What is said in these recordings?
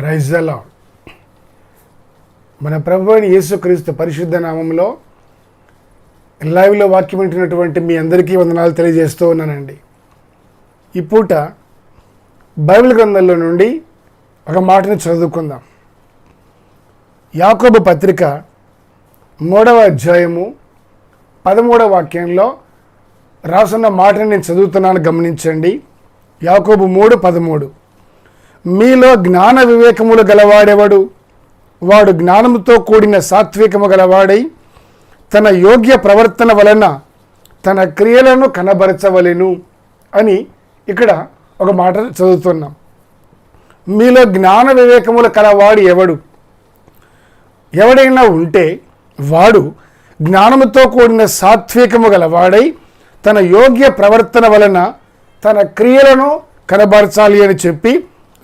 ప్రైజలా మన ప్రభు అయిన యేసుక్రీస్తు పరిశుద్ధ నామంలో లైవ్లో వాక్యం వింటున్నటువంటి మీ అందరికీ వందనాలు తెలియజేస్తూ ఉన్నానండి. ఈ పూట బైబిల్ గ్రంథంలో నుండి ఒక మాటను చదువుకుందాం. యాకోబు పత్రిక మూడవ అధ్యాయము పదమూడవ వాక్యంలో రాసున్న మాటని నేను చదువుతున్నాను గమనించండి. యాకోబు మూడు పదమూడు. మీలో జ్ఞాన వివేకములు గలవాడెవడు? వాడు జ్ఞానముతో కూడిన సాత్వికము గలవాడై తన యోగ్య ప్రవర్తన వలన తన క్రియలను కనబరచవలెను అని ఇక్కడ ఒక మాట చదువుతున్నాం. మీలో జ్ఞాన వివేకములు కలవాడు ఎవడు? ఎవడైనా ఉంటే వాడు జ్ఞానముతో కూడిన సాత్వికము గలవాడై తన యోగ్య ప్రవర్తన వలన తన క్రియలను కనబరచాలి అని చెప్పి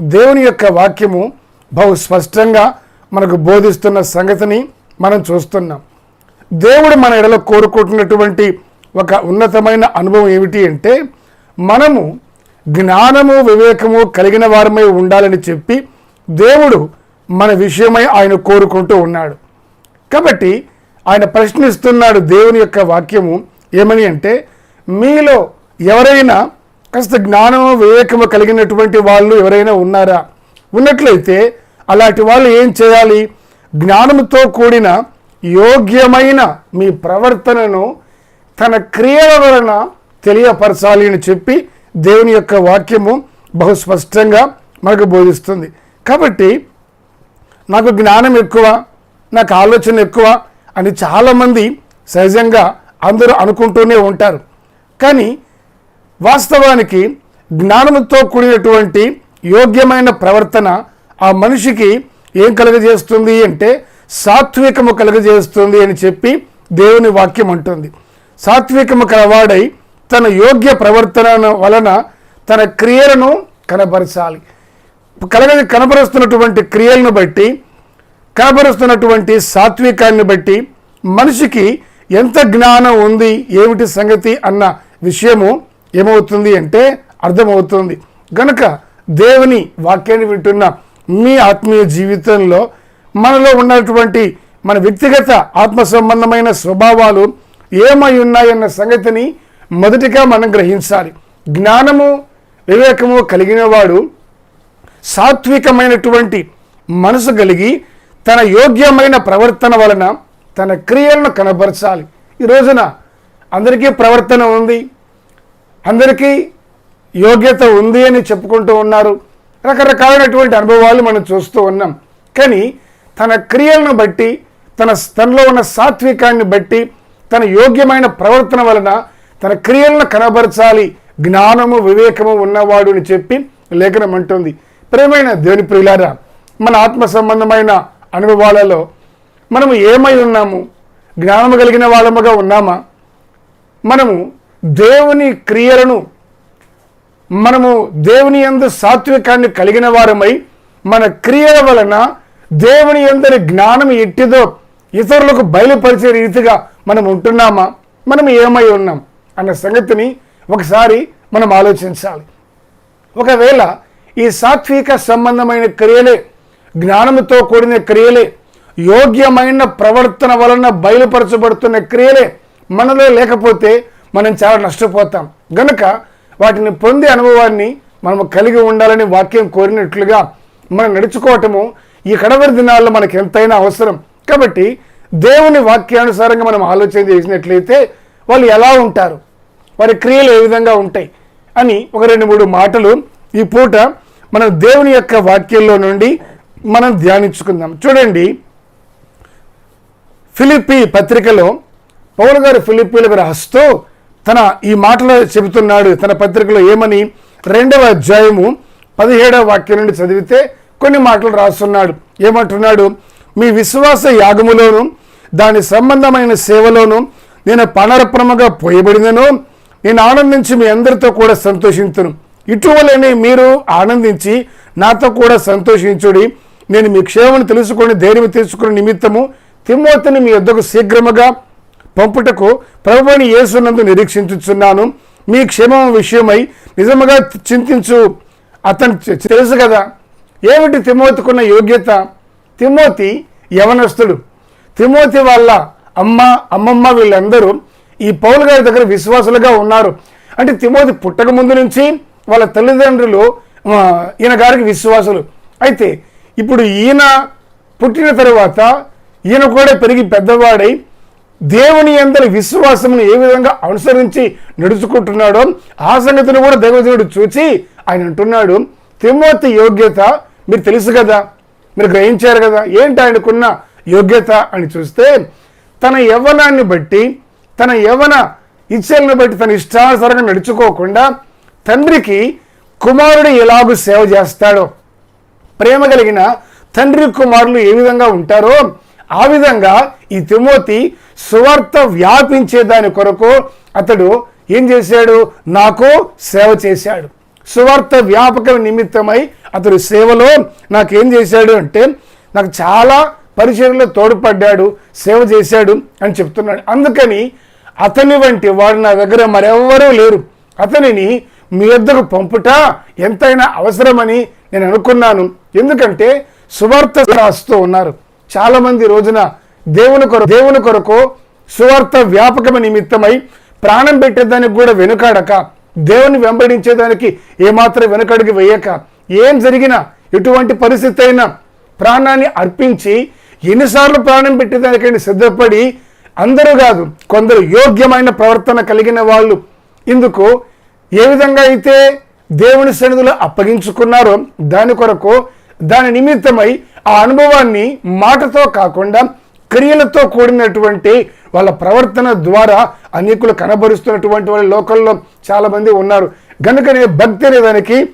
దేవుని యొక్క వాక్యము బహు స్పష్టంగా మనకు బోధిస్తున్న సంగతిని మనం చూస్తున్నాం. దేవుడు మన ఎడలో కోరుకుంటున్నటువంటి ఒక ఉన్నతమైన అనుభవం ఏమిటి అంటే మనము జ్ఞానము వివేకము కలిగిన వారమై ఉండాలని చెప్పి దేవుడు మన విషయమై ఆయన కోరుకుంటూ ఉన్నాడు. కాబట్టి ఆయన ప్రశ్నిస్తున్నాడు దేవుని యొక్క వాక్యము ఏమని అంటే మీలో ఎవరైనా కాస్త జ్ఞానము వివేకము కలిగినటువంటి వాళ్ళు ఎవరైనా ఉన్నారా? ఉన్నట్లయితే అలాంటి వాళ్ళు ఏం చేయాలి? జ్ఞానంతో కూడిన యోగ్యమైన మీ ప్రవర్తనను తన క్రియల వలన తెలియపరచాలి అని చెప్పి దేవుని యొక్క వాక్యము బహు స్పష్టంగా మనకు బోధిస్తుంది. కాబట్టి నాకు జ్ఞానం ఎక్కువ నాకు ఆలోచన ఎక్కువ అని చాలామంది సహజంగా అందరూ అనుకుంటూనే ఉంటారు. కానీ వాస్తవానికి జ్ఞానంతో కూడినటువంటి యోగ్యమైన ప్రవర్తన ఆ మనిషికి ఏం కలుగజేస్తుంది అంటే సాత్వికము కలుగజేస్తుంది అని చెప్పి దేవుని వాక్యం అంటుంది. సాత్వికము కలవాడై తన యోగ్య ప్రవర్తన వలన తన క్రియలను కనబరచాలి. కలగ కనబరుస్తున్నటువంటి క్రియలను బట్టి కనబరుస్తున్నటువంటి సాత్వికాన్ని బట్టి మనిషికి ఎంత జ్ఞానం ఉంది ఏమిటి సంగతి అన్న విషయము ఏమవుతుంది అంటే అర్థమవుతుంది. గనక దేవుని వాక్యాన్ని వింటున్న మీ ఆత్మీయ జీవితంలో మనలో ఉన్నటువంటి మన వ్యక్తిగత ఆత్మ సంబంధమైన స్వభావాలు ఏమై ఉన్నాయన్న సంగతిని మొదటిగా మనం గ్రహించాలి. జ్ఞానము వివేకము కలిగిన వాడు సాత్వికమైనటువంటి మనసు కలిగి తన యోగ్యమైన ప్రవర్తన వలన తన క్రియలను కనబరచాలి ఈ రోజున అందరికీ ప్రవర్తన ఉంది. అందరికీ యోగ్యత ఉంది అని చెప్పుకుంటూ ఉన్నారు. రకరకాలైనటువంటి అనుభవాలు మనం చూస్తూ ఉన్నాం. కానీ తన క్రియలను బట్టి తన తనలో ఉన్న సాత్వికాన్ని బట్టి తన యోగ్యమైన ప్రవర్తన వలన తన క్రియలను కనబరచాలి జ్ఞానము వివేకము ఉన్నవాడు అని చెప్పి లేఖనం అంటుంది. ప్రేమైన దేవుని ప్రియులారా మన ఆత్మ సంబంధమైన అనుభవాలలో మనము ఏమై ఉన్నాము? జ్ఞానము కలిగిన వాళ్ళముగా ఉన్నామా? మనము దేవుని క్రియలను మనము దేవుని ఎందు సాత్వికాన్ని కలిగిన వారమై మన క్రియల వలన దేవుని అందరి జ్ఞానం ఎట్టిదో ఇతరులకు బయలుపరిచే రీతిగా మనం ఉంటున్నామా? మనం ఏమై ఉన్నాం? అన్న సంగతిని ఒకసారి మనం ఆలోచించాలి. ఒకవేళ ఈ సాత్విక సంబంధమైన క్రియలే జ్ఞానముతో కూడిన క్రియలే యోగ్యమైన ప్రవర్తన వలన బయలుపరచబడుతున్న క్రియలే మనలో లేకపోతే మనం చాలా నష్టపోతాం. గనుక వాటిని పొందే అనుభవాన్ని మనము కలిగి ఉండాలని వాక్యం కోరినట్లుగా మనం నడుచుకోవటము ఈ కడవరి దినాల్లో మనకు ఎంతైనా అవసరం. కాబట్టి దేవుని వాక్యానుసారంగా మనం ఆలోచన చేసినట్లయితే వాళ్ళు ఎలా ఉంటారు? వారి క్రియలు ఏ విధంగా ఉంటాయి? అని ఒక రెండు మూడు మాటలు ఈ పూట మనం దేవుని యొక్క వాక్యంలో నుండి మనం ధ్యానించుకుందాం. చూడండి. ఫిలిప్పి పత్రికలో పౌరు గారు ఫిలిప్పీలకు రాస్తూ తన ఈ మాటలో చెబుతున్నాడు తన పత్రికలో ఏమని రెండవ అధ్యాయము పదిహేడవ వాక్యం నుండి చదివితే కొన్ని మాటలు రాస్తున్నాడు. ఏమంటున్నాడు? మీ విశ్వాస యాగములోను దాని సంబంధమైన సేవలోను నేను పనరప్రమగా పోయబడినను నేను ఆనందించి మీ అందరితో కూడా సంతోషించను ఇటీవలనే మీరు ఆనందించి నాతో కూడా సంతోషించుడి. నేను మీ క్షేమను తెలుసుకొని ధైర్యం తెలుసుకునే నిమిత్తము తిమ్మోతిని మీ యొద్దకు శీఘ్రముగా పంపుటకు ప్రభుని యేసునందు నిరీక్షించుచున్నాను. మీ క్షేమం విషయమై నిజముగా చింతించు. అతను తెలుసు కదా. ఏమిటి తిమోతికున్న యోగ్యత? తిమోతి యవనస్తుడు. తిమోతి వాళ్ళ అమ్మ అమ్మమ్మ వీళ్ళందరూ ఈ పౌలు గారి దగ్గర విశ్వాసులుగా ఉన్నారు. అంటే తిమోతి పుట్టక ముందు నుంచి వాళ్ళ తల్లిదండ్రులు ఈయన గారికి విశ్వాసులు. అయితే ఇప్పుడు ఈయన పుట్టిన తర్వాత ఈయన కూడా పెరిగి పెద్దవాడై దేవుని అందరి విశ్వాసమును ఏ విధంగా అనుసరించి నడుచుకుంటున్నాడో ఆ సంగతిని కూడా దైవజనుడు చూచి ఆయన అంటున్నాడు తిమ్మోతి యోగ్యత మీరు తెలుసు కదా మీరు గ్రహించారు కదా ఏంటి ఆయనకున్న యోగ్యత? అని చూస్తే తన యవ్వనాన్ని బట్టి తన యవ్వన ఇచ్చలను బట్టి తన ఇష్టానుసారంగా నడుచుకోకుండా తండ్రికి కుమారుడు ఎలాగూ సేవ చేస్తాడో ప్రేమ కలిగిన తండ్రి కుమారులు ఏ విధంగా ఉంటారో ఆ విధంగా ఈ తిమోతి సువార్త వ్యాపించే దాని కొరకు అతడు ఏం చేశాడు? నాకు సేవ చేశాడు. సువార్త వ్యాపక నిమిత్తమై అతడు సేవలో నాకేం చేశాడు అంటే నాకు చాలా పరిచయంలో తోడ్పడ్డాడు సేవ చేశాడు అని చెప్తున్నాడు. అందుకని అతని వంటి వాడు నా దగ్గర మరెవ్వరూ లేరు. అతనిని మీ వద్దకు పంపుట ఎంతైనా అవసరమని నేను అనుకున్నాను. ఎందుకంటే సువార్త రాస్తూ ఉన్నారు. చాలామంది రోజున దేవుని కొరకు దేవుని కొరకు సువార్త వ్యాపకమ నిమిత్తమై ప్రాణం పెట్టేదానికి కూడా వెనుకాడక దేవుని వెంబడించేదానికి ఏమాత్రం వెనుకడికి వేయక ఏం జరిగినా ఎటువంటి పరిస్థితి అయినా ప్రాణాన్ని అర్పించి ఎన్నిసార్లు ప్రాణం పెట్టేదానికైనా సిద్ధపడి అందరూ కాదు కొందరు యోగ్యమైన ప్రవర్తన కలిగిన వాళ్ళు ఇందుకు ఏ విధంగా అయితే దేవుని సన్నిధిలో అప్పగించుకున్నారో దాని కొరకు దాని నిమిత్తమై ఆ అనుభవాన్ని మాటతో కాకుండా క్రియలతో కూడినటువంటి వాళ్ళ ప్రవర్తన ద్వారా అనేకులు కనబరుస్తున్నటువంటి వాళ్ళ లోకల్లో చాలామంది ఉన్నారు. గనుకనే భక్తి అనే దానికి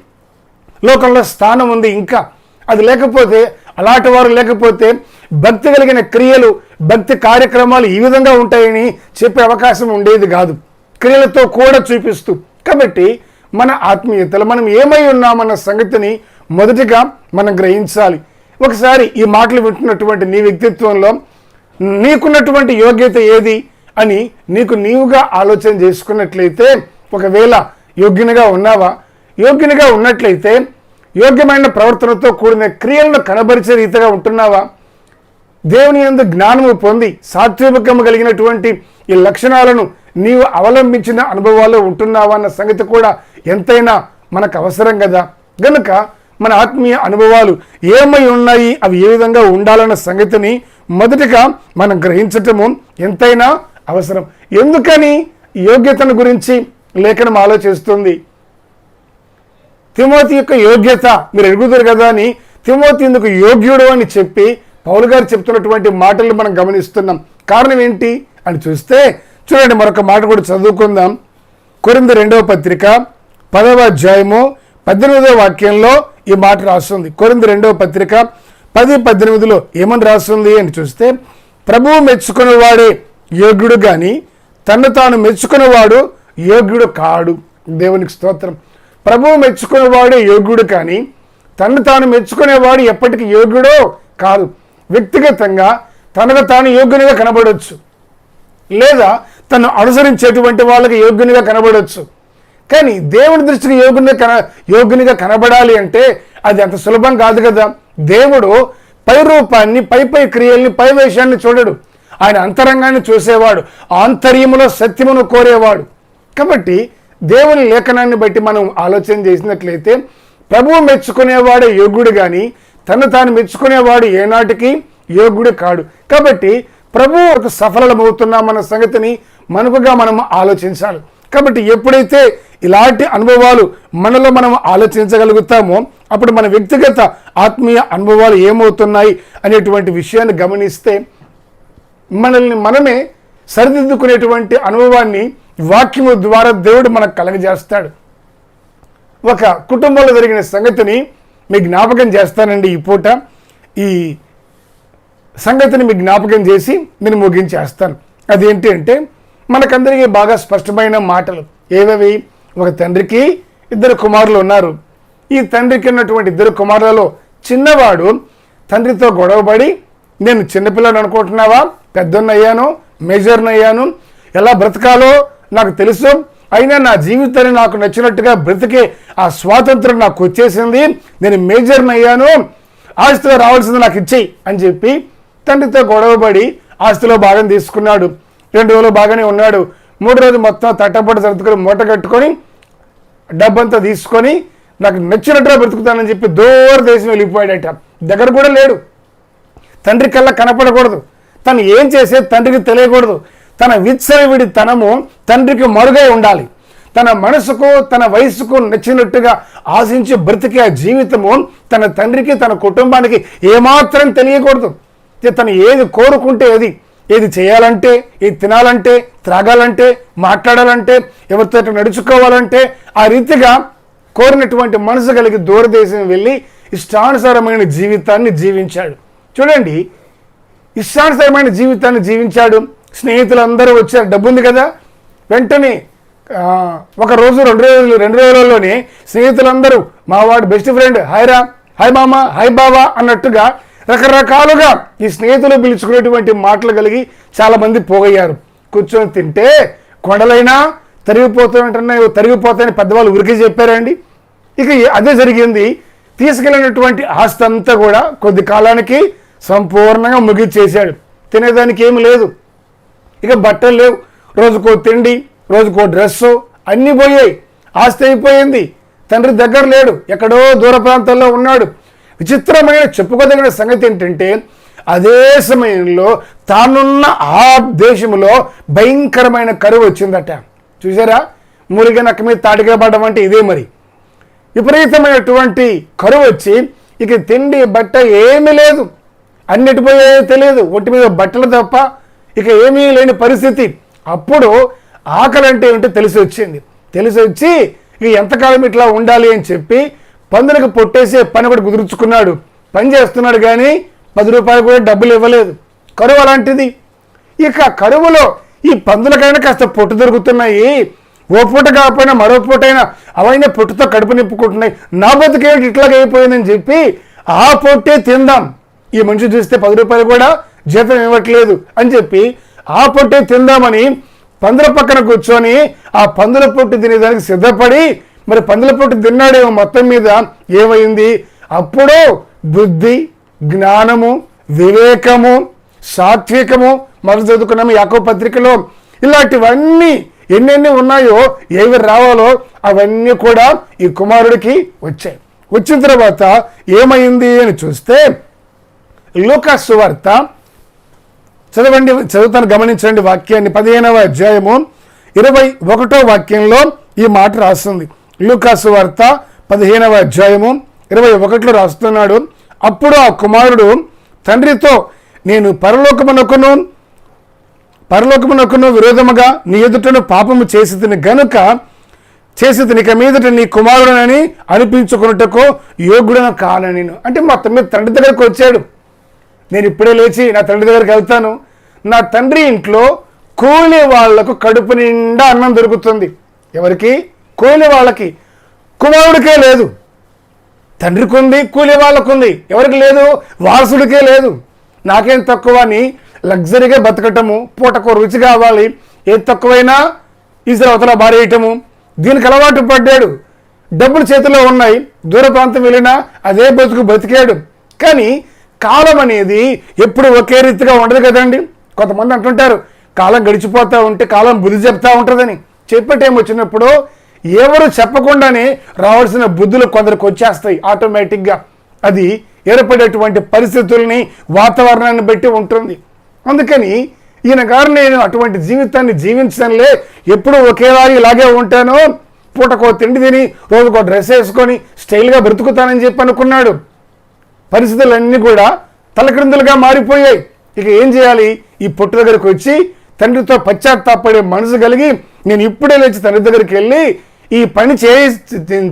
లోకంలో స్థానం ఉంది ఇంకా. అది లేకపోతే అలాంటి వారు లేకపోతే భక్తి కలిగిన క్రియలు భక్తి కార్యక్రమాలు ఈ విధంగా ఉంటాయని చెప్పే అవకాశం ఉండేది కాదు. క్రియలతో కూడా చూపిస్తూ. కాబట్టి మన ఆత్మీయతలు మనం ఏమై ఉన్నామన్న సంగతిని మొదటిగా మనం గ్రహించాలి. ఒకసారి ఈ మాటలు వింటున్నటువంటి నీ వ్యక్తిత్వంలో నీకున్నటువంటి యోగ్యత ఏది అని నీకు నీవుగా ఆలోచన చేసుకున్నట్లయితే ఒకవేళ యోగ్యునిగా ఉన్నావా? యోగ్యునిగా ఉన్నట్లయితే యోగ్యమైన ప్రవర్తనతో కూడిన క్రియలను కనబరిచే రీతిగా ఉంటున్నావా? దేవుని యందు జ్ఞానము పొంది సాత్వికము కలిగినటువంటి ఈ లక్షణాలను నీవు అవలంబించిన అనుభవాలు ఉంటున్నావా అన్న సంగతి కూడా ఎంతైనా మనకు అవసరం కదా. గనుక మన ఆత్మీయ అనుభవాలు ఏమై ఉన్నాయి అవి ఏ విధంగా ఉండాలన్న సంగతిని మొదటిగా మనం గ్రహించటము ఎంతైనా అవసరం. ఎందుకని? యోగ్యతను గురించి లేఖనం ఆలోచిస్తుంది. తిమోతి యొక్క యోగ్యత మీరు ఎరుగుతారు కదా అని తిమోతి ఇందుకు యోగ్యుడు అని చెప్పి పౌలు గారు చెప్తున్నటువంటి మాటలు మనం గమనిస్తున్నాం. కారణం ఏంటి అని చూస్తే చూడండి మరొక మాట కూడా చదువుకుందాం. కొరింది రెండవ పత్రిక పదవ అధ్యాయము పద్దెనిమిదవ వాక్యంలో ఈ మాట రాస్తుంది. కొరింది రెండవ పత్రిక పది పద్దెనిమిదిలో ఏమని రాస్తుంది అని చూస్తే ప్రభువు మెచ్చుకునేవాడే యోగ్యుడు కానీ తను తాను మెచ్చుకునేవాడు యోగ్యుడు కాడు. దేవునికి స్తోత్రం. ప్రభువు మెచ్చుకునేవాడే యోగ్యుడు కానీ తను తాను మెచ్చుకునేవాడు ఎప్పటికీ యోగ్యుడో కాదు. వ్యక్తిగతంగా తనకు తాను యోగ్యునిగా కనబడవచ్చు లేదా తను అనుసరించేటువంటి వాళ్ళకి యోగ్యునిగా కనబడవచ్చు కానీ దేవుడి దృష్టికి యోగునిగా కన యోగ్యునిగా కనబడాలి అంటే అది అంత సులభం కాదు కదా. దేవుడు పై రూపాన్ని పై పై క్రియల్ని పై వేషాన్ని చూడడు. ఆయన అంతరంగాన్ని చూసేవాడు. ఆంతర్యములో సత్యమును కోరేవాడు. కాబట్టి దేవుని లేఖనాన్ని బట్టి మనం ఆలోచన చేసినట్లయితే ప్రభువు మెచ్చుకునేవాడే యోగ్యుడు కానీ తను తాను మెచ్చుకునేవాడు ఏనాటికి యోగ్యుడు కాడు. కాబట్టి ప్రభువు ఒక సఫలమవుతున్నామన్న సంగతిని మనకుగా మనం ఆలోచించాలి. కాబట్టి ఎప్పుడైతే ఇలాంటి అనుభవాలు మనలో మనం ఆలోచించగలుగుతామో అప్పుడు మన వ్యక్తిగత ఆత్మీయ అనుభవాలు ఏమవుతున్నాయి అనేటువంటి విషయాన్ని గమనిస్తే మనల్ని మనమే సరిదిద్దుకునేటువంటి అనుభవాన్ని వాక్యము ద్వారా దేవుడు మనకు కలగజేస్తాడు. ఒక కుటుంబంలో జరిగిన సంగతిని మీ జ్ఞాపకం చేస్తానండి ఈ పూట. ఈ సంగతిని మీ జ్ఞాపకం చేసి నేను ముగించేస్తాను. అదేంటి అంటే మనకందరికీ బాగా స్పష్టమైన మాటలు. ఏవవి? ఒక తండ్రికి ఇద్దరు కుమారులు ఉన్నారు. ఈ తండ్రికి ఉన్నటువంటి ఇద్దరు కుమారులలో చిన్నవాడు తండ్రితో గొడవపడి నేను చిన్నపిల్లని అనుకుంటున్నావా? పెద్దన్నయ్యాను మేజర్నయ్యాను ఎలా బ్రతకాలో నాకు తెలుసు. అయినా నా జీవితాన్ని నాకు నచ్చినట్టుగా బ్రతికే ఆ స్వాతంత్రం నాకు వచ్చేసింది. నేను మేజర్ని అయ్యాను ఆస్తిలో రావాల్సింది నాకు ఇచ్చేయి అని చెప్పి తండ్రితో గొడవపడి ఆస్తిలో భాగం తీసుకున్నాడు. రెండు రోజులు బాగానే ఉన్నాడు. మూడు రోజులు మొత్తం తట్టపడి సర్దుకొని మూట కట్టుకొని డబ్బంతా తీసుకొని నాకు నచ్చినట్టుగా బ్రతుకుతానని చెప్పి దూర దేశం వెళ్ళిపోయాడట. దగ్గర కూడా లేడు. తండ్రి కల్లా కనపడకూడదు. తను ఏం చేసే తండ్రికి తెలియకూడదు. తన విత్సరవిడి తనము తండ్రికి మరుగై ఉండాలి. తన మనసుకు తన వయసుకు నచ్చినట్టుగా ఆశించి బ్రతికే ఆ జీవితము తన తండ్రికి తన కుటుంబానికి ఏమాత్రం తెలియకూడదు. తను ఏది కోరుకుంటే అది. ఏది చేయాలంటే ఏది తినాలంటే త్రాగాలంటే మాట్లాడాలంటే ఎవరితో నడుచుకోవాలంటే ఆ రీతిగా కోరినటువంటి మనసు కలిగి దూరదేశం వెళ్ళి ఇష్టానుసారమైన జీవితాన్ని జీవించాడు. చూడండి ఇష్టానుసారమైన జీవితాన్ని జీవించాడు. స్నేహితులందరూ వచ్చారు. డబ్బు ఉంది కదా. వెంటనే ఒక రోజు రెండు రోజులు రెండు రోజులలోనే స్నేహితులందరూ మా వాడు బెస్ట్ ఫ్రెండ్ హాయ్ రా హాయ్ మామ హాయ్ బావా అన్నట్టుగా రకరకాలుగా ఈ స్నేహితులు పిలుచుకునేటువంటి మాటలు కలిగి చాలామంది పోగయ్యారు. కూర్చొని తింటే కొండలైనా తరిగిపోతాయంటున్నాయి తరిగిపోతాయని పెద్దవాళ్ళు ఉరికి చెప్పారండి. ఇక అదే జరిగింది. తీసుకెళ్ళినటువంటి ఆస్తి అంతా కూడా కొద్ది కాలానికి సంపూర్ణంగా ముగిచ్చేశాడు. తినేదానికి ఏమి లేదు. ఇక బట్టలు లేవు. రోజుకో తిండి రోజుకో డ్రెస్సు అన్నీ పోయాయి. ఆస్తి అయిపోయింది. తండ్రి దగ్గర లేడు. ఎక్కడో దూర ప్రాంతాల్లో ఉన్నాడు. విచిత్రమైన చెప్పుకోదగిన సంగతి ఏంటంటే అదే సమయంలో తానున్న ఆ దేశంలో భయంకరమైన కరువు వచ్చిందట. చూసారా మూలిగా నక్క మీద తాటిగా పడడం అంటే ఇదే మరి. విపరీతమైనటువంటి కరువు వచ్చి ఇక తిండి బట్ట ఏమీ లేదు. అన్నిటిపోయే తెలియదు. ఒంటి మీద బట్టలు తప్ప ఇక ఏమీ లేని పరిస్థితి. అప్పుడు ఆకలి అంటే ఏమిటో తెలిసి వచ్చింది తెలిసి వచ్చి ఇక ఎంతకాలం ఇట్లా ఉండాలి అని చెప్పి పందులకు పొట్టేసే పని కూడా కుదుర్చుకున్నాడు. పని చేస్తున్నాడు కానీ పది రూపాయలు కూడా డబ్బులు ఇవ్వలేదు. కరువు అలాంటిది. ఇక కరువులో ఈ పందులకైనా కాస్త పొట్టు దొరుకుతున్నాయి. ఓ పూట కాకపోయినా మరో పూటైనా అవైనా పొట్టుతో కడుపు నింపుకుంటున్నాయి. నా బతుకేమిటి ఇట్లాగ అయిపోయిందని చెప్పి ఆ పొట్టే తిందాం. ఈ మనిషి చూస్తే పది రూపాయలు కూడా జీతం ఇవ్వట్లేదు అని చెప్పి ఆ పొట్టే తిందామని పందుల పక్కన కూర్చొని ఆ పందుల పొట్టు తినేదానికి సిద్ధపడి మరి పందుల పొట్టు తిన్నాడేమో మొత్తం మీద ఏమైంది? అప్పుడు బుద్ధి జ్ఞానము వివేకము సాత్వికము మొదలు చదువుకున్నాము యాకో పత్రికలో. ఇలాంటివన్నీ ఎన్నెన్ని ఉన్నాయో ఏవి రావాలో అవన్నీ కూడా ఈ కుమారుడికి వచ్చాయి. వచ్చిన తర్వాత ఏమైంది అని చూస్తే లూకాస్ వార్త చదవండి చదువుతాను గమనించండి వాక్యాన్ని. పదిహేనవ అధ్యాయము ఇరవై ఒకటో వాక్యంలో ఈ మాట రాస్తుంది. లూకాసు వార్త పదిహేనవ అధ్యాయము ఇరవై ఒకటిలో రాస్తున్నాడు. అప్పుడు ఆ కుమారుడు తండ్రితో నేను పరలోకమునకును పరలోకమునకును విరోధముగా నీ ఎదుటను పాపము చేసి తిని గనుక చేసి ఇక మీదట నీ కుమారుడనని అనిపించుకున్నట్టుకు యోగ్యుడన కాన నేను అంటే మా తమ్మిది తండ్రి దగ్గరకు వచ్చాడు. నేను ఇప్పుడే లేచి నా తండ్రి దగ్గరికి వెళ్తాను. నా తండ్రి ఇంట్లో కూలి వాళ్ళకు కడుపు నిండా అన్నం దొరుకుతుంది. ఎవరికి? కూలి వాళ్ళకి. కుమారుడికే లేదు. తండ్రికి ఉంది కూలి వాళ్ళకు ఉంది ఎవరికి లేదు? వారసుడికే లేదు. నాకేం తక్కువ? అని లగ్జరీగా బతకటము పూటకు రుచి కావాలి. ఏది తక్కువైనా ఈశ్వర అవతల బారేయటము దీనికి అలవాటు పడ్డాడు. డబ్బులు చేతిలో ఉన్నాయి. దూర ప్రాంతం వెళ్ళినా అదే బతుకు బతికాడు. కానీ కాలం అనేది ఎప్పుడు ఒకే రీతిగా ఉండదు కదండి. కొంతమంది అంటుంటారు కాలం గడిచిపోతూ ఉంటే కాలం బుద్ధి చెప్తా ఉంటుందని. చెప్పే టైం వచ్చినప్పుడు ఎవరు చెప్పకుండానే రావాల్సిన బుద్ధులు కొందరికి వచ్చేస్తాయి ఆటోమేటిక్గా. అది ఏర్పడేటువంటి పరిస్థితుల్ని వాతావరణాన్ని బట్టి ఉంటుంది. అందుకని ఈయన గారు నేను అటువంటి జీవితాన్ని జీవించడంలే. ఎప్పుడు ఒకేలాగా ఇలాగే ఉంటాను. పూటకో తిండి తిని రోజుకో డ్రెస్ వేసుకొని స్టైల్గా బ్రతుకుతానని చెప్పి అనుకున్నాడు. పరిస్థితులన్నీ కూడా తలక్రిందులుగా మారిపోయాయి. ఇక ఏం చేయాలి? ఈ పొట్టు దగ్గరకు వచ్చి తండ్రితో పశ్చాత్తాపడే మనసు కలిగి నేను ఇప్పుడే లేచి తండ్రి దగ్గరికి వెళ్ళి ఈ పని చే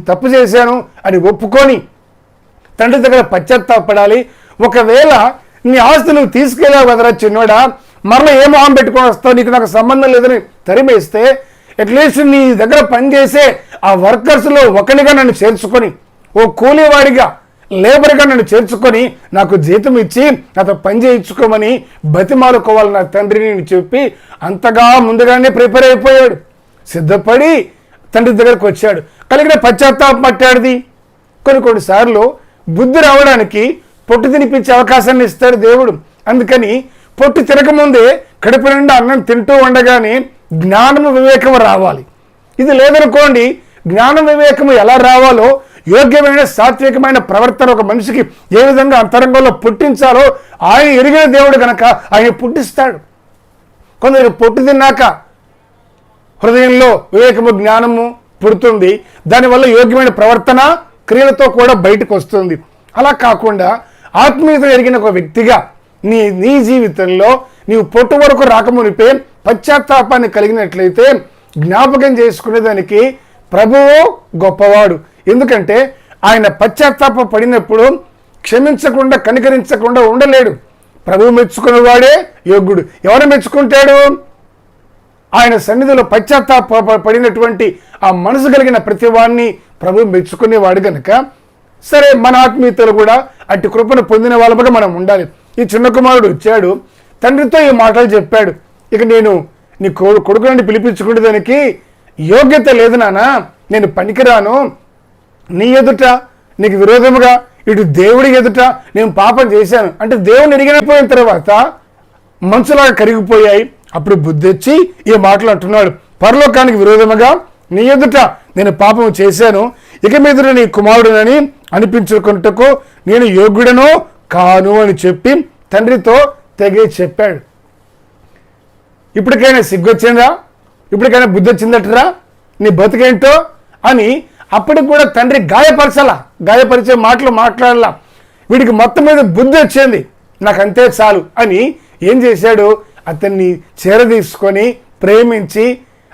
తప్పు చేశాను అని ఒప్పుకొని తండ్రి దగ్గర పశ్చాత్తాపడాలి. ఒకవేళ నీ ఆస్తి నువ్వు తీసుకెళ్ళావు కదరా చిన్నోడా మరలా ఏ మొహం పెట్టుకొని వస్తావు? నీకు నాకు సంబంధం లేదని తరిమేస్తే అట్లీస్ట్ నీ దగ్గర పనిచేసే ఆ వర్కర్స్లో ఒకనిగా నన్ను చేర్చుకొని ఓ కూలీవాడిగా లేబర్గా నన్ను చేర్చుకొని నాకు జీతం ఇచ్చి నాతో పని చేయించుకోమని బతిమాలుకోవాలి నా తండ్రిని చెప్పి అంతగా ముందుగానే ప్రిపేర్ అయిపోయాడు. సిద్ధపడి తండ్రి దగ్గరకు వచ్చాడు. కలిగిన పశ్చాత్తాపం పట్టాడిది కొన్ని కొన్నిసార్లు బుద్ధి రావడానికి పొట్టు తినిపించే అవకాశాన్ని ఇస్తాడు దేవుడు. అందుకని పొట్టు తినకముందే కడుపు నిండా అన్నం తింటూ ఉండగానే జ్ఞానము వివేకము రావాలి. ఇది లేదనుకోండి జ్ఞానం వివేకము ఎలా రావాలో యోగ్యమైన సాత్వికమైన ప్రవర్తన ఒక మనిషికి ఏ విధంగా అంతరంగంలో పుట్టించాలో ఆయన ఎరిగిన దేవుడు కనుక ఆయన పుట్టిస్తాడు. కొందరు పొట్టు తిన్నాక హృదయంలో వివేకము జ్ఞానము పుడుతుంది. దానివల్ల యోగ్యమైన ప్రవర్తన క్రియలతో కూడా బయటకు వస్తుంది. అలా కాకుండా ఆత్మీయత ఎరిగిన ఒక వ్యక్తిగా నీ నీ జీవితంలో నీవు పొట్టు వరకు రాకమునిపే పశ్చాత్తాపాన్ని కలిగినట్లయితే జ్ఞాపకం చేసుకునేదానికి ప్రభువు గొప్పవాడు. ఎందుకంటే ఆయన పశ్చాత్తాప పడినప్పుడు క్షమించకుండా కనికరించకుండా ఉండలేడు. ప్రభువు మెచ్చుకున్నవాడే యోగ్యుడు. ఎవరు మెచ్చుకుంటాడు? ఆయన సన్నిధిలో పశ్చాత్తాప పడినటువంటి ఆ మనసు కలిగిన ప్రతి వాడిని ప్రభు మెచ్చుకునేవాడు కనుక సరే మన ఆత్మీయతలు కూడా అట్టి కృపను పొందిన వాళ్ళముగా మనం ఉండాలి. ఈ చిన్న కుమారుడు వచ్చాడు తండ్రితో ఈ మాటలు చెప్పాడు. ఇక నేను నీ కొడు కొడుకు నుండి పిలిపించుకునే దానికి యోగ్యత లేదు నానా నేను పనికిరాను. నీ ఎదుట నీకు విరోధముగా ఇటు దేవుడి ఎదుట నేను పాపం చేశాను. అంటే దేవుని ఎరిగినపోయిన తర్వాత మనసులాగా కరిగిపోయాయి. అప్పుడు బుద్ధి వచ్చి ఈ మాటలు అంటున్నాడు. పరలోకానికి విరోధముగా నీ ఎదుట నేను పాపం చేశాను. ఇక మీద నీ కుమారుడునని అనిపించుకుంటకు నేను యోగ్యుడను కాను అని చెప్పి తండ్రితో తెగే చెప్పాడు. ఇప్పటికైనా సిగ్గొచ్చిందా? ఇప్పటికైనా బుద్ధి వచ్చిందటరా నీ బతుకేంటో? అని అప్పటికి కూడా తండ్రి గాయపరచాల గాయపరిచే మాటలు మాట్లాడాల. వీడికి మొత్తం మీద బుద్ధి వచ్చింది. నాకు అంతే చాలు అని ఏం చేశాడు? అతన్ని చేరదీసుకొని ప్రేమించి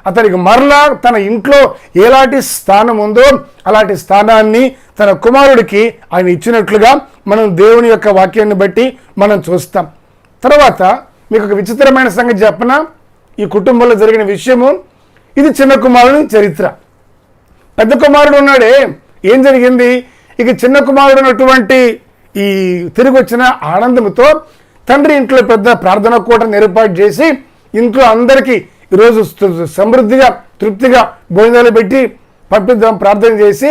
అతనికి మరలా తన ఇంట్లో ఎలాంటి స్థానం ఉందో అలాంటి స్థానాన్ని తన కుమారుడికి ఆయన ఇచ్చినట్లుగా మనం దేవుని యొక్క వాక్యాన్ని బట్టి మనం చూస్తాం. తర్వాత మీకు ఒక విచిత్రమైన సంగతి చెప్పన? ఈ కుటుంబంలో జరిగిన విషయము ఇది చిన్న కుమారుని చరిత్ర. పెద్ద కుమారుడు ఉన్నాడే ఏం జరిగింది? ఇక చిన్న కుమారుడు ఉన్నటువంటి ఈ తిరిగి వచ్చిన ఆనందంతో తండ్రి ఇంట్లో పెద్ద ప్రార్థన కూటను ఏర్పాటు చేసి ఇంట్లో అందరికీ ఈరోజు సమృద్ధిగా తృప్తిగా భోజనాలు పెట్టి పంపిద్దాం ప్రార్థన చేసి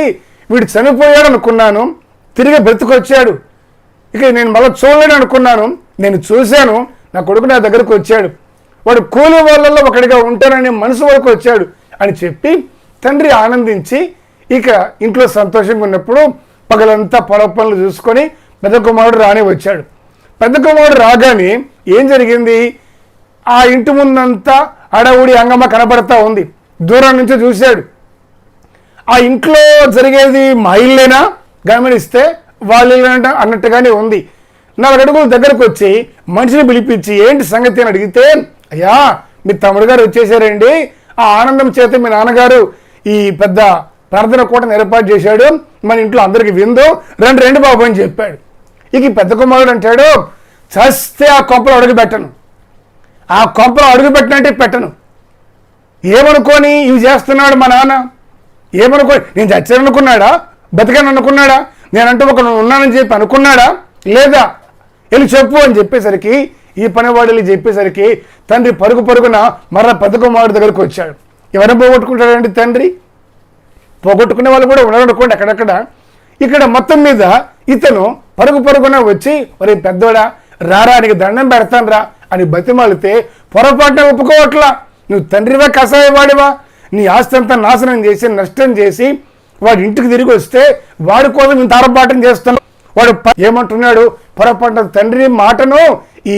వీడు చనిపోయాడు అనుకున్నాను తిరిగి బ్రతికొచ్చాడు. ఇక నేను మళ్ళీ చూడలేను అనుకున్నాను నేను చూశాను నా కొడుకు నా దగ్గరకు వచ్చాడు. వాడు కూలి వాళ్ళల్లో ఒకడిగా ఉంటానని మనసు వరకు వచ్చాడు అని చెప్పి తండ్రి ఆనందించి ఇక ఇంట్లో సంతోషంగా ఉన్నప్పుడు పగలంతా పొలపనులు చూసుకొని పెద్ద కుమారుడు రాని వచ్చాడు. పెద్ద కుమారుడు రాగానే ఏం జరిగింది? ఆ ఇంటి ముందంతా అడవుడి అంగమ్మ కనబడతా ఉంది. దూరం నుంచి చూశాడు. ఆ ఇంట్లో జరిగేది మా ఇల్లేనా గమనిస్తే వాళ్ళ ఇల్లేనంట అన్నట్టుగానే ఉంది. నాలుగు అడుగుల దగ్గరకు వచ్చి మనిషిని పిలిపించి ఏంటి సంగతి అని అడిగితే అయ్యా మీ తమ్ముడు గారు వచ్చేసారండి. ఆ ఆనందం చేత మీ నాన్నగారు ఈ పెద్ద ప్రార్థన కూటను ఏర్పాటు చేశాడు. మన ఇంట్లో అందరికి విందు. రెండు రెండు బాబు అని చెప్పాడు. ఇక పెద్ద కుమారుడు అంటాడు చస్తే ఆ కొంపలో అడుగు పెట్టను. ఆ కొంపలో అడుగు పెట్టినట్టే పెట్టను. ఏమనుకొని ఇవి చేస్తున్నాడు మా నాన్న? ఏమనుకో నేను చచ్చాను అనుకున్నాడా బతికాను అనుకున్నాడా నేనంటూ ఒక ఉన్నానని చెప్పి అనుకున్నాడా? లేదా? వెళ్ళి చెప్పు అని చెప్పేసరికి ఈ పనివాడు వెళ్ళి చెప్పేసరికి తండ్రి పరుగు పరుగున మరల పెద్ద కుమారుడు దగ్గరకు వచ్చాడు. ఎవరిని పోగొట్టుకుంటాడండి తండ్రి? పోగొట్టుకునే వాళ్ళు కూడా ఉన్నారనుకోండి అక్కడక్కడ. ఇక్కడ మొత్తం మీద ఇతను పరుగు పరుగున వచ్చి ఒరే పెద్దోడా రారానికి దండం పెడతాను రా అని బతిమాలితే పొరపాటున ఒప్పుకోవట్లా. నువ్వు తండ్రివా కషాయవాడివా? నీ ఆస్తి అంతా నాశనం చేసి నష్టం చేసి వాడి ఇంటికి తిరిగి వస్తే వాడి కోసం ఇంత ఆరబాటం చేస్తున్నావు. వాడు ఏమంటున్నాడు? పొరపాటున తండ్రి మాటను ఈ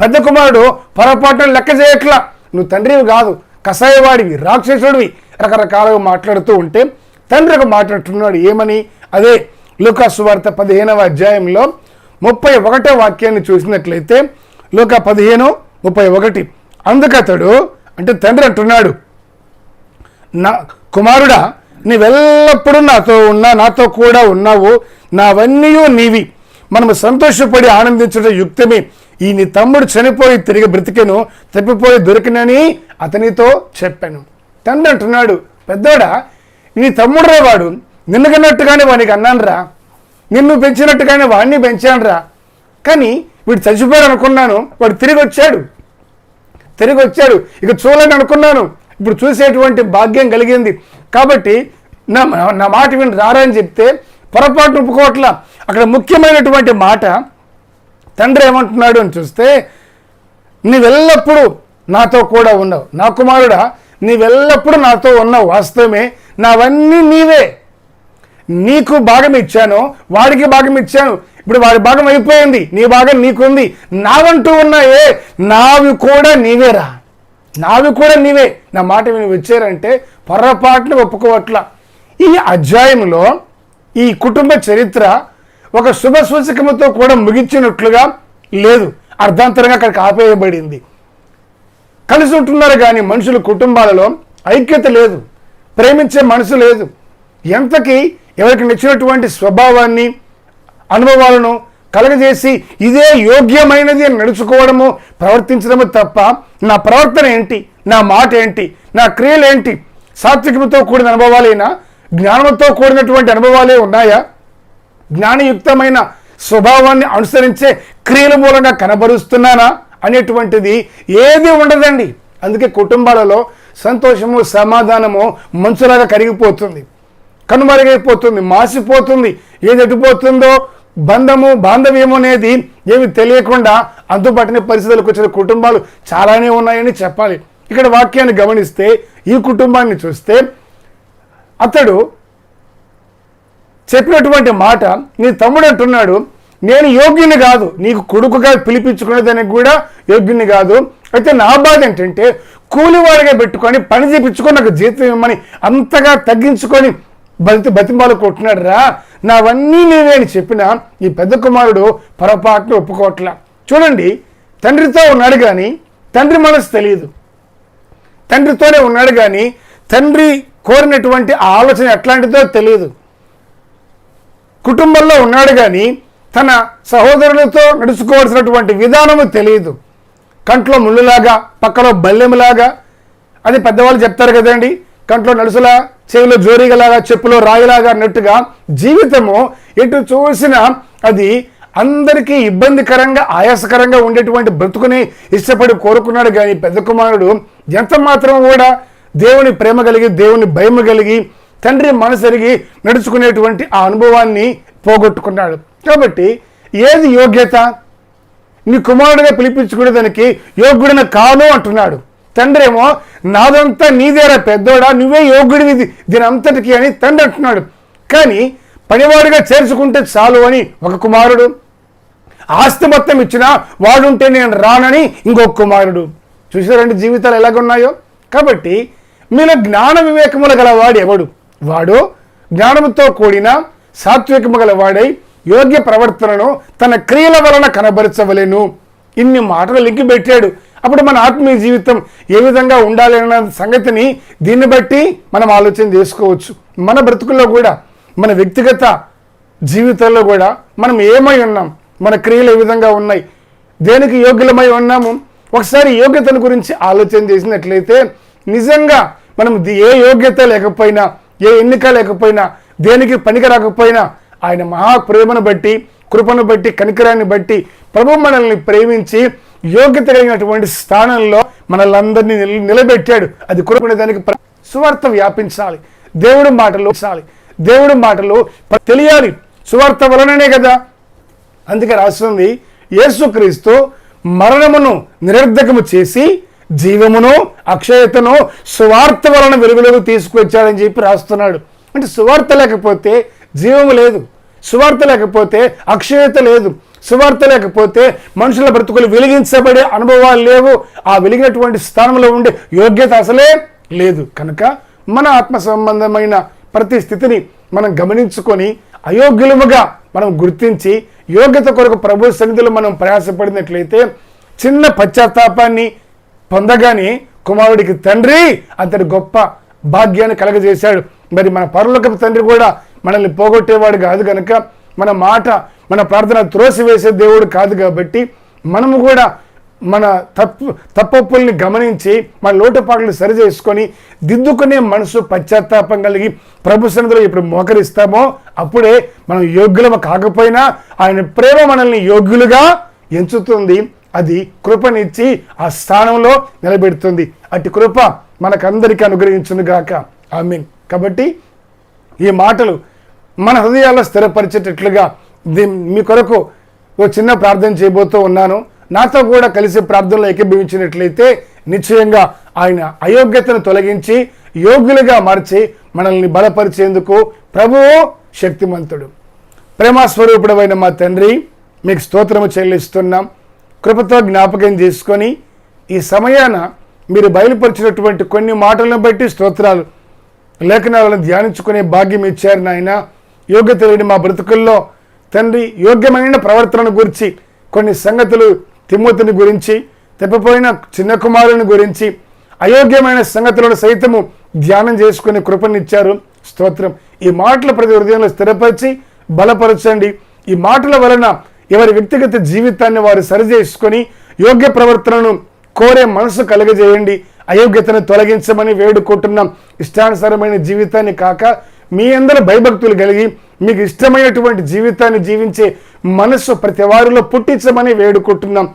పెద్ద కుమారుడు పొరపాటును లెక్క చేయట్లా. నువ్వు తండ్రివి కాదు కషాయవాడివి రాక్షసుడివి రకరకాలుగా మాట్లాడుతూ ఉంటే తండ్రి ఒక మాట్లాడుతున్నాడు ఏమని? అదే లూకాసు వార్త పదిహేనవ అధ్యాయంలో ముప్పై ఒకటో వాక్యాన్ని చూసినట్లయితే లూకా పదిహేను ముప్పై ఒకటి. అందుకతడు అంటే తండ్రి అంటున్నాడు నా కుమారుడా నీవెల్లప్పుడూ నాతో ఉన్నా నాతో కూడా ఉన్నావు. నావన్నీ నీవి. మనము సంతోషపడి ఆనందించడం యుక్తమే. ఈ నీ తమ్ముడు చనిపోయి తిరిగి బ్రతికెను తప్పిపోయి దొరికినని అతనితో చెప్పాను. తండ్రి అంటున్నాడు పెద్దోడా నీ తమ్ముడు వాడు నిన్ను కన్నట్టుగానే వానికి అన్నానురా. నిన్ను పెంచినట్టుగానే వాడిని పెంచానురా. కానీ వీడు చచ్చిపోయాడు అనుకున్నాను వాడు తిరిగి వచ్చాడు తిరిగి వచ్చాడు ఇక చూడలేని అనుకున్నాను. ఇప్పుడు చూసేటువంటి భాగ్యం కలిగింది. కాబట్టి నా నా మాట విని రారా అని చెప్తే పొరపాటు ఒప్పుకోవట్ల. అక్కడ ముఖ్యమైనటువంటి మాట తండ్రి ఏమంటున్నాడు అని చూస్తే నీవెల్లప్పుడూ నాతో కూడా ఉన్నావు. నా కుమారుడా నీవెల్లప్పుడూ నాతో ఉన్నావు. వాస్తవమే నావన్నీ నీవే. నీకు భాగం ఇచ్చాను వాడికి భాగం ఇచ్చాను. ఇప్పుడు వాడి భాగం అయిపోయింది నీ భాగం నీకుంది. నావంటూ ఉన్నాయే నావి కూడా నీవేరా. నావి కూడా నీవే. నా మాట విని వచ్చారంటే పొరపాట్లు ఒప్పుకోవట్ల. ఈ అధ్యాయంలో ఈ కుటుంబ చరిత్ర ఒక శుభ సూచకముతో కూడా ముగించినట్లుగా లేదు. అర్ధాంతరంగా అక్కడికి ఆపేయబడింది. కలిసి ఉంటున్నారు కానీ మనుషుల కుటుంబాలలో ఐక్యత లేదు. ప్రేమించే మనసు లేదు. ఎంతకి ఎవరికి నచ్చినటువంటి స్వభావాన్ని అనుభవాలను కలగజేసి ఇదే యోగ్యమైనది అని నడుచుకోవడము ప్రవర్తించడము తప్ప నా ప్రవర్తన ఏంటి నా మాట ఏంటి నా క్రియలు ఏంటి సాత్వికముతో కూడిన అనుభవాలైనా జ్ఞానంతో కూడినటువంటి అనుభవాలే ఉన్నాయా? జ్ఞానయుక్తమైన స్వభావాన్ని అనుసరించే క్రియల మూలంగా కనబరుస్తున్నానా అనేటువంటిది ఏది ఉండదండి. అందుకే కుటుంబాలలో సంతోషము సమాధానము మంచులాగా కరిగిపోతుంది. కనుమరుగైపోతుంది మాసిపోతుంది. ఏది ఎటుపోతుందో బంధము బాంధవ్యము అనేది ఏమి తెలియకుండా అంతుపట్టని పరిస్థితులకు వచ్చిన కుటుంబాలు చాలానే ఉన్నాయని చెప్పాలి. ఇక్కడ వాక్యాన్ని గమనిస్తే ఈ కుటుంబాన్ని చూస్తే అతడు చెప్పినటువంటి మాట నీ తమ్ముడు అంటున్నాడు నేను యోగ్యుని కాదు నీకు కొడుకుగా పిలిపించుకునేదానికి కూడా యోగ్యుని కాదు. అయితే నా బాధ ఏంటంటే కూలివాడిగా పెట్టుకొని పని చేపించుకొని నాకు జీతం ఇవ్వమని అంతగా తగ్గించుకొని బతి బతిమాలు కొట్టినాడు రా నావన్నీ నేనే అని చెప్పిన ఈ పెద్ద కుమారుడు పొరపాటును ఒప్పుకోవట్లా. చూడండి తండ్రితో ఉన్నాడు కానీ తండ్రి మనసు తెలియదు. తండ్రితోనే ఉన్నాడు కానీ తండ్రి కోరినటువంటి ఆలోచన ఎట్లాంటిదో తెలియదు. కుటుంబంలో ఉన్నాడు కానీ తన సహోదరులతో నడుచుకోవాల్సినటువంటి విధానము తెలియదు. కంట్లో ముళ్ళులాగా పక్కలో బల్లెములాగా అది పెద్దవాళ్ళు చెప్తారు కదండి కంట్లో నడుసులా చెవిలో జోరీగలాగా చెప్పులో రాయిలాగా అన్నట్టుగా జీవితము ఎటు చూసినా అది అందరికీ ఇబ్బందికరంగా ఆయాసకరంగా ఉండేటువంటి బ్రతుకుని ఇష్టపడి కోరుకున్నాడు. కానీ పెద్ద కుమారుడు ఎంత మాత్రం కూడా దేవుని ప్రేమ కలిగి దేవుని భయం కలిగి తండ్రి మనసరిగి నడుచుకునేటువంటి ఆ అనుభవాన్ని పోగొట్టుకున్నాడు. కాబట్టి ఏది యోగ్యత? నీ కుమారుడిగా పిలిపించుకునేదానికి యోగ్యుడిన కాను అంటున్నాడు. తండ్రి ఏమో నాదంతా నీదేరా పెద్దోడా? నువ్వే యోగ్యుడివి దీని అంతటికి అని తండ్రి అంటున్నాడు. కానీ పనివాడిగా చేర్చుకుంటే చాలు అని ఒక కుమారుడు. ఆస్తి మొత్తం ఇచ్చినా వాడుంటే నేను రానని ఇంకొక కుమారుడు. చూసారండి జీవితాలు ఎలాగున్నాయో? కాబట్టి మీలో జ్ఞాన వివేకములు గల వాడు ఎవడు? వాడు జ్ఞానముతో కూడిన సాత్వికము గల వాడై యోగ్య ప్రవర్తనను తన క్రియల వలన కనబరచవలెను. ఇన్ని మాటలు లింకి పెట్టాడు. అప్పుడు మన ఆత్మీయ జీవితం ఏ విధంగా ఉండాలి అన్న సంగతిని దీన్ని బట్టి మనం ఆలోచన చేసుకోవచ్చు. మన బ్రతుకుల్లో కూడా మన వ్యక్తిగత జీవితంలో కూడా మనం ఏమై ఉన్నాం మన క్రియలు ఏ విధంగా ఉన్నాయి దేనికి యోగ్యులమై ఉన్నాము ఒకసారి యోగ్యతల గురించి ఆలోచన చేసినట్లయితే నిజంగా మనం ఏ యోగ్యత లేకపోయినా ఏ ఎన్నిక లేకపోయినా దేనికి పనికి రాకపోయినా ఆయన మహాప్రేమను బట్టి కృపను బట్టి కనికరాన్ని బట్టి ప్రభు మనల్ని ప్రేమించి యోగ్యత కలిగినటువంటి స్థానంలో మనల్ందరినీ నిలబెట్టాడు. అది కొనుక్కునే దానికి ప్ర- సువార్త వ్యాపించాలి. దేవుడి మాటలు చాలి దేవుడి మాటలు తెలియాలి. సువార్త వలననే కదా. అందుకే రాస్తుంది యేసుక్రీస్తు మరణమును నిరర్ధకము చేసి జీవమును అక్షయతను సువార్త వలన వెలుగులోకి తీసుకొచ్చాడని చెప్పి రాస్తున్నాడు. అంటే సువార్త లేకపోతే జీవము లేదు. సువార్త లేకపోతే అక్షయత లేదు. సువార్త లేకపోతే మనుషుల బ్రతుకులు వెలిగించబడే అనుభవాలు లేవు. ఆ వెలిగినటువంటి స్థానంలో ఉండే యోగ్యత అసలే లేదు. కనుక మన ఆత్మ సంబంధమైన ప్రతి స్థితిని మనం గమనించుకొని అయోగ్యులముగా మనం గుర్తించి యోగ్యత కొరకు ప్రభు సన్నిధిలో మనం ప్రయాసపడినట్లయితే చిన్న పశ్చాత్తాపాన్ని పొందగానే కుమారుడికి తండ్రి అతడి గొప్ప భాగ్యాన్ని కలగజేశాడు. మరి మన పరులకు తండ్రి కూడా మనల్ని పోగొట్టేవాడు కాదు కనుక మన మాట మన ప్రార్థన త్రోసివేసే దేవుడు కాదు కాబట్టి మనము కూడా మన తప్పు తప్పొప్పుల్ని గమనించి మన లోటుపాట్లు సరి చేసుకొని దిద్దుకునే మనసు పశ్చాత్తాపం కలిగి ప్రభు సన్నిధిలో ఇప్పుడు మోకరిస్తామో అప్పుడే మనం యోగ్యులము కాకపోయినా ఆయన ప్రేమ మనల్ని యోగ్యులుగా ఎంచుతుంది. అది కృపనిచ్చి ఆ స్థానంలో నిలబెడుతుంది. అటు కృప మనకందరికీ అనుగ్రహించును గాక మీన్ కాబట్టి ఈ మాటలు మన హృదయాల్లో స్థిరపరిచేటట్లుగా మీ కొరకు ఓ చిన్న ప్రార్థన చేయబోతూ ఉన్నాను. నాతో కూడా కలిసి ప్రార్థనలో ఏకీభవించినట్లయితే నిశ్చయంగా ఆయన అయోగ్యతను తొలగించి యోగ్యులుగా మార్చి మనల్ని బలపరిచేందుకు ప్రభువు శక్తిమంతుడు. ప్రేమస్వరూపుడమైన మా తండ్రి మీకు స్తోత్రము చెల్లిస్తున్నాం. కృపతో జ్ఞాపకం చేసుకొని ఈ సమయాన మీరు బయలుపరిచినటువంటి కొన్ని మాటలను బట్టి స్తోత్రాలు లేఖనాలను ధ్యానించుకునే భాగ్యం ఇచ్చారు నాయన. యోగ్యత లేని మా బ్రతుకుల్లో తండ్రి యోగ్యమైన ప్రవర్తనను గురించి కొన్ని సంగతులు తిమ్మతిని గురించి తెప్పపోయిన చిన్న కుమారుని గురించి అయోగ్యమైన సంగతులను సైతము ధ్యానం చేసుకునే కృపనిచ్చారు. స్తోత్రం. ఈ మాటల ప్రతి హృదయంలో స్థిరపరిచి బలపరచండి. ఈ మాటల వలన ఎవరి వ్యక్తిగత జీవితాన్ని వారు సరిచేసుకొని యోగ్య ప్రవర్తనను కోరే మనసు కలగజేయండి. అయోగ్యతను తొలగించమని వేడుకుంటున్నాం. ఇష్టానుసారమైన జీవితాన్ని కాక మీ అందరూ భయభక్తులు కలిగి మీకు ఇష్టమైనటువంటి జీవితాన్ని జీవించే మనస్సు ప్రతి వారిలో పుట్టించమని వేడుకుంటున్నాం.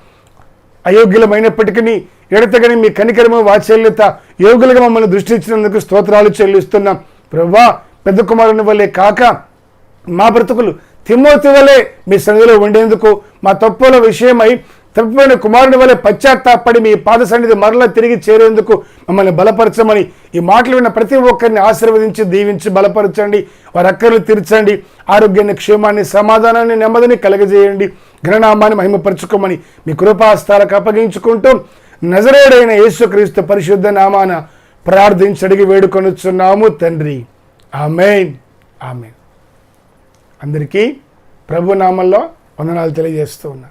అయోగ్యులమైనప్పటికీ ఎడతగని మీ కనికరము వాత్సల్యత యోగులుగా మమ్మల్ని దృష్టి ఇచ్చినందుకు స్తోత్రాలు చెల్లిస్తున్నాం. ప్రవ్వా పెద్ద కుమారుని వల్లే కాక మా బ్రతుకులు తిమ్మోతి వలె మీ సన్నిధిలో ఉండేందుకు మా తప్పుల విషయమై తప్పిపోయిన కుమారుని వలె పశ్చాత్తాపడి మీ పాద సన్నిధి మరలా తిరిగి చేరేందుకు మమ్మల్ని బలపరచమని ఈ మాటలు విన్న ప్రతి ఒక్కరిని ఆశీర్వదించి దీవించి బలపరచండి. వారి అక్కర్లు తీర్చండి. ఆరోగ్యాన్ని క్షేమాన్ని సమాధానాన్ని నెమ్మదిని కలగజేయండి. ఘననామాన్ని మహిమపరచుకోమని మీ కృపాస్తాలకు అప్పగించుకుంటూ నజరేడైన యేసుక్రీస్తు పరిశుద్ధ నామాన ప్రార్థించి అడిగి వేడుకొనుచున్నాము తండ్రి. ఆమెన్. ఆమెన్. అందరికీ ప్రభు నామంలో వందనాలు తెలియజేస్తూ ఉన్నా